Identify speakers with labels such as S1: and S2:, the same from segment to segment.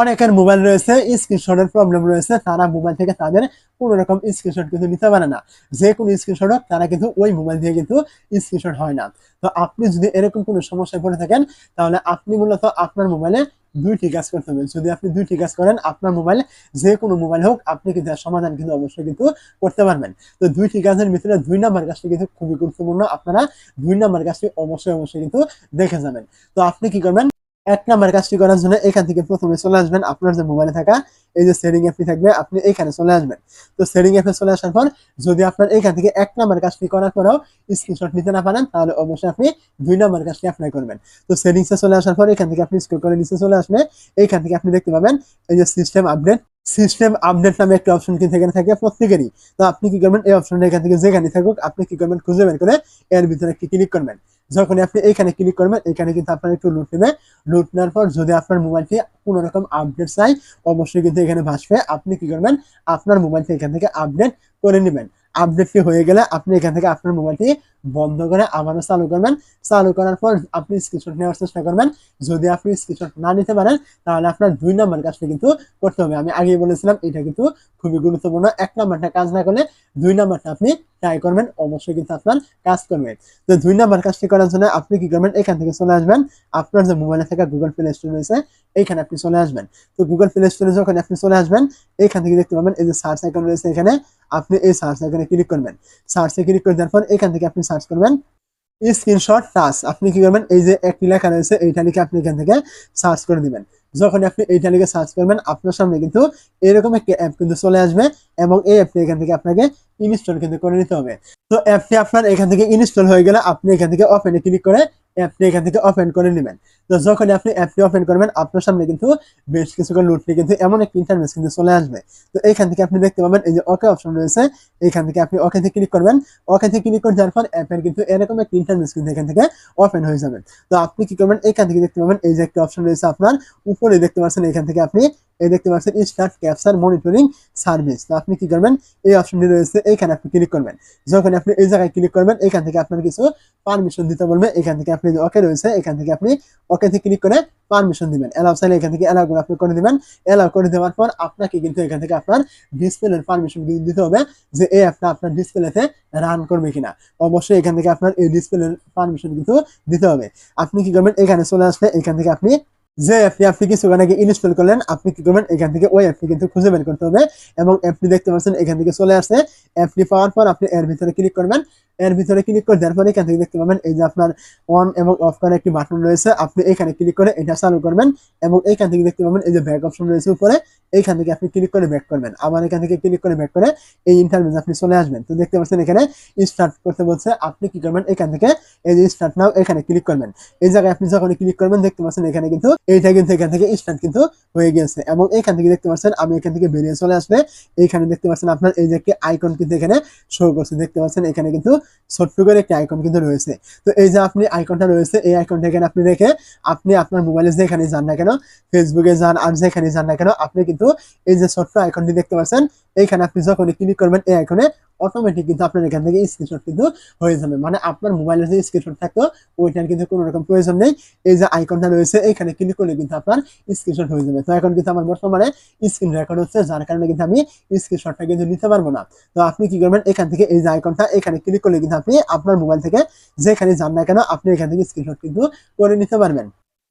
S1: অনেকের মোবাইল রয়েছে স্ক্রিনশটের প্রবলেম রয়েছে, তারা মোবাইল থেকে তাদের কোনো রকম স্ক্রিনশট কিন্তু নিতে পারে না। যে কোনো স্ক্রিনশট হোক, তারা কিন্তু ওই মোবাইল দিয়ে কিন্তু স্ক্রিনশট হয় না। তো আপনি যদি এরকম কোনো সমস্যায় পড়ে থাকেন, তাহলে আপনি মূলত আপনার মোবাইলে দুইটি কাজ করতে হবে। যদি আপনি দুইটি কাজ করেন, আপনার মোবাইল, যে কোনো মোবাইল হোক, আপনি কিন্তু সমাধান কিন্তু অবশ্যই কিন্তু করতে পারবেন। তো দুইটি কাজের ভিতরে দুই নাম্বার কাজটি কিন্তু খুবই গুরুত্বপূর্ণ। আপনারা দুই নাম্বার কাজটি অবশ্যই অবশ্যই কিন্তু দেখে যাবেন। তো আপনি কি করবেন? এক নাম্বার কাজটি করার জন্য এখান থেকে প্রথমে চলে আসবেন আপনার যে মোবাইলে থাকা, এই যে সেটিং অ্যাপটি থাকবে, আপনি এখানে চলে আসবেন। তো সেটিং অ্যাপে চলে আসার পর যদি আপনার এখান থেকে এক নাম্বার কাজটি করার পরেও স্ক্রিনশট নিতে না পারেন, তাহলে অবশ্যই আপনি দুই নাম্বার কাজটি অ্যাপ্লাই করবেন। তো সেটিংসে চলে আসার পর এখান থেকে আপনি স্ক্রল করে নিচে চলে আসলে এইখান থেকে আপনি দেখতে পাবেন এই যে সিস্টেম আপডেট সিস্টেম আপডেট নামে একটা অপশন কিন্তু এখানে থাকে প্রত্যেকেরই। তো আপনি কি করবেন? এই অপশনটা এখান থেকে যেখানে থাকুক, আপনি কি করবেন? খুঁজে বের করে এর ভিতরে একটি ক্লিক করবেন। যখন আপনি এখানে ক্লিক করবেন এখানে কিন্তু আপনার একটু লুট নেবে। লুট নেওয়ার পর যদি আপনার মোবাইলটি কোনো রকম আপডেট চাই, অবশ্যই কিন্তু এখানে ভাসবে। আপনি কি করবেন? আপনার মোবাইলটি এখান থেকে আপডেট করে নেবেন। আপডেটটি হয়ে গেলে আপনি এখান থেকে আপনার মোবাইলটি বন্ধ করে আবারও চালু করবেন। চালু করার পর আপনি স্ক্রিনশট নেওয়ার চেষ্টা করবেন। যদি আপনি স্ক্রিনশট না নিতে পারেন, তাহলে আপনার দুই নাম্বার কাজটা কিন্তু করতে হবে। আমি আগেই বলেছিলাম, এটা কিন্তু খুবই গুরুত্বপূর্ণ। এক নাম্বারটা কাজ না করলে দুই নাম্বারটা আপনি ট্রাই করবেন, অবশ্যই কিন্তু আপনার কাজ করবে। তো দুই নাম্বার কাজটি করার জন্য আপনি কি করবেন? এখান থেকে চলে আসবেন। আপনার যে মোবাইলে থাকা গুগল প্লে স্টোর রয়েছে, এইখানে আপনি চলে আসবেন। তো গুগল প্লে স্টোরে যখন আপনি চলে আসবেন, এইখান থেকে দেখতে পাবেন, এই যে সার্চ আইকন রয়েছে এখানে। আপনি এই সার্চ আইকনে ক্লিক করবেন। সার্চে ক্লিক করে দেওয়ার পর এখান থেকে আপনি সার্চ করবেন স্ক্রিনশট টাচ আপনি কি করবেন? এই যে একটি লেখা রয়েছে এইটা লিখে আপনি এখান থেকে সার্চ করে দিবেন। যখন আপনি এইটা লিখে সার্চ করবেন, আপনার সামনে কিন্তু এরকম একটি অ্যাপ কিন্তু চলে আসবে এবং এই অ্যাপটি এখান থেকে আপনাকে ইনস্টল কিন্তু করে নিতে হবে। তো অ্যাপটি আপনার এখান থেকে ইনস্টল হয়ে গেলে আপনি এখান থেকে ওপেনে ক্লিক করে অ্যাপটি এখান থেকে ওপেন করে নেবেন। তো যখন আপনি অ্যাপটি ওপেন করবেন, আপনার সামনে কিন্তু বেশ কিছুক্ষণ লুটলে কিন্তু এমন একটি ইন্টারনেট কিন্তু চলে আসবে। তো এইখান থেকে আপনি দেখতে পাবেন, এই যে ওকে অপশন রয়েছে এইখান থেকে আপনি ওকে থেকে ক্লিক করবেন। ওকে থেকে ক্লিক করে দেওয়ার পর অ্যাপের কিন্তু এরকম একটি ইন্টারনেট কিন্তু এখান থেকে ওপেন হয়ে যাবে। তো আপনি কি করবেন এইখান থেকে দেখতে পাবেন, এই যে একটা অপশন রয়েছে আপনার, উপরে দেখতে পাচ্ছেন, এখান থেকে আপনি, এই দেখতে পাচ্ছেন স্টার্ট ক্যাপচার মনিটরিং সার্ভিস তো আপনি কি করবেন, এই অপশনটি রয়েছে এইখানে আপনি ক্লিক করবেন। যখন আপনি এই জায়গায় ক্লিক করবেন, এখান থেকে আপনার কিছু পারমিশন দিতে বলবে, এখান থেকে আপনি ওকে রয়েছে, এখান থেকে আপনি ওকে থেকে ক্লিক করে পারমিশন দিবেন। এলাও চাইলে এখান থেকে করে আপনি করে দিবেন। এলাও করে দেওয়ার পর আপনাকে কিন্তু এখান থেকে আপনার ডিসপ্লের পারমিশন দিতে হবে যে এই অ্যাপটা আপনার ডিসপ্লেতে রান করবে কিনা। অবশ্যই এখান থেকে আপনার এই ডিসপ্লের পারমিশন কিন্তু দিতে হবে। আপনি কি করবেন? এখানে চলে আসলে এখান থেকে আপনি যে অ্যাপটি আপনি কিছুক্ষণ আগে ইনস্টল করলেন, আপনি কি করবেন? এখান থেকে ওই অ্যাপটি কিন্তু খুঁজে বের করতে হবে। এবং অ্যাপটি দেখতে পাচ্ছেন, এখান থেকে চলে আসছে অ্যাপটি পাওয়ার পর আপনি এর ভিতরে ক্লিক করবেন। এর ভিতরে ক্লিক করে দেওয়ার পরে এখান থেকে দেখতে পাবেন এই যে আপনার অন এবং অফ করার একটি বাটন রয়েছে। আপনি এখানে ক্লিক করে এটা চালু করবেন এবং এইখান থেকে দেখতে পাবেন এই যে ব্যাক অপশন রয়েছে উপরে। এইখান থেকে আপনি ক্লিক করে ব্যাক করবেন। আবার এখান থেকে ক্লিক করে ব্যাক করে এই ইন্টারভিউ আপনি চলে আসবেন। তো দেখতে পাচ্ছেন এখানে স্টার্ট করতে বলছে। আপনি কি করবেন? এখান থেকে এই যে স্টার্ট নাও এখানে ক্লিক করবেন। এই জায়গায় আপনি যখন ক্লিক করবেন দেখতে পাচ্ছেন এখানে কিন্তু এইটা কিন্তু এখান থেকে স্টার্ট কিন্তু হয়ে গেছে এবং এখান থেকে দেখতে পাচ্ছেন আমি এখান থেকে বেরিয়ে চলে আসলে এইখানে দেখতে পাচ্ছেন আপনার এই যে আইকন কিন্তু এখানে শো করছে। দেখতে পাচ্ছেন এখানে কিন্তু ছোট্ট করে একটি আইকন কিন্তু রয়েছে। তো এই যে আপনি আইকনটা রয়েছে, এই আইকনটা এখানে আপনি রেখে আপনি আপনার মোবাইলে যেখানে যান না কেন ফেসবুকে যান আর যেখানে যান না কেন, আপনি কিন্তু এই যে ছোট্ট আইকনটি দেখতে পাচ্ছেন, এইখানে আপনি যখন ক্লিক করবেন, এই আইকনে অটোমেটিক কিন্তু আপনার এখান থেকে স্ক্রিনশট কিন্তু হয়ে যাবে। মানে আপনার মোবাইলে যে স্ক্রিনশট থাকতো, ওইটার কিন্তু কোনো রকম প্রয়োজন নেই। এই যে আইকনটা রয়েছে, এখানে ক্লিক করলে কিন্তু আপনার স্ক্রিনশট হয়ে যাবে। তো এখন কিন্তু আমার বর্তমানে স্ক্রিন রেকর্ড হচ্ছে, যার কারণে কিন্তু আমি স্ক্রিনশটটা কিন্তু নিতে পারব না। তো আপনি কি করবেন? এখান থেকে এই যে আইকনটা এখানে ক্লিক করলে কিন্তু আপনি আপনার মোবাইল থেকে যেখানে যান না কেন, আপনি এখান থেকে স্ক্রিনশট কিন্তু করে নিতে পারবেন।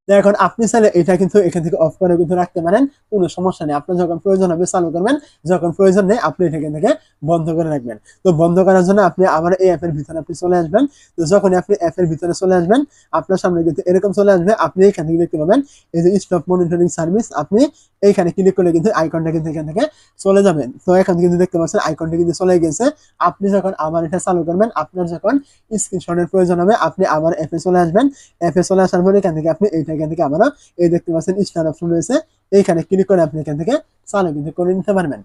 S1: এখন আপনি চাইলে এটা কিন্তু এখান থেকে অফ করে কিন্তু রাখতে পারেন, কোনো সমস্যা নেই। আপনার যখন প্রয়োজন হবে, চালু করবেন। যখন প্রয়োজন নেই, আপনি এটা এখান থেকে বন্ধ করে রাখবেন। তো বন্ধ করার জন্য আপনি আবার এই অ্যাপের ভিতরে আপনি চলে আসবেন। তো যখন আপনি অ্যাপের ভিতরে চলে আসবেন, আপনার সামনে কিন্তু এরকম চলে আসবে, আপনি এখান থেকে দেখতে পাবেন এই যে স্টপ মনিটরিং সার্ভিস আপনি এইখানে ক্লিক করলে কিন্তু আইকনটা কিন্তু এখান থেকে চলে যাবেন তো এখান কিন্তু দেখতে পাচ্ছেন আইকনটা কিন্তু চলে গেছে। আপনি যখন আবার এটা চালু করবেন, আপনার যখন স্ক্রিনশটের প্রয়োজন হবে, আপনি আবার অ্যাপে চলে আসবেন। অ্যাপে চলে আসার পরে এখান থেকে আপনি এইটা এখান থেকে আমরা এই দেখতে পাচ্ছেন স্টার অপশন রয়েছে। এইখানে ক্লিক করে আপনি এখান থেকে চালু কিন্তু করে নিতে পারবেন।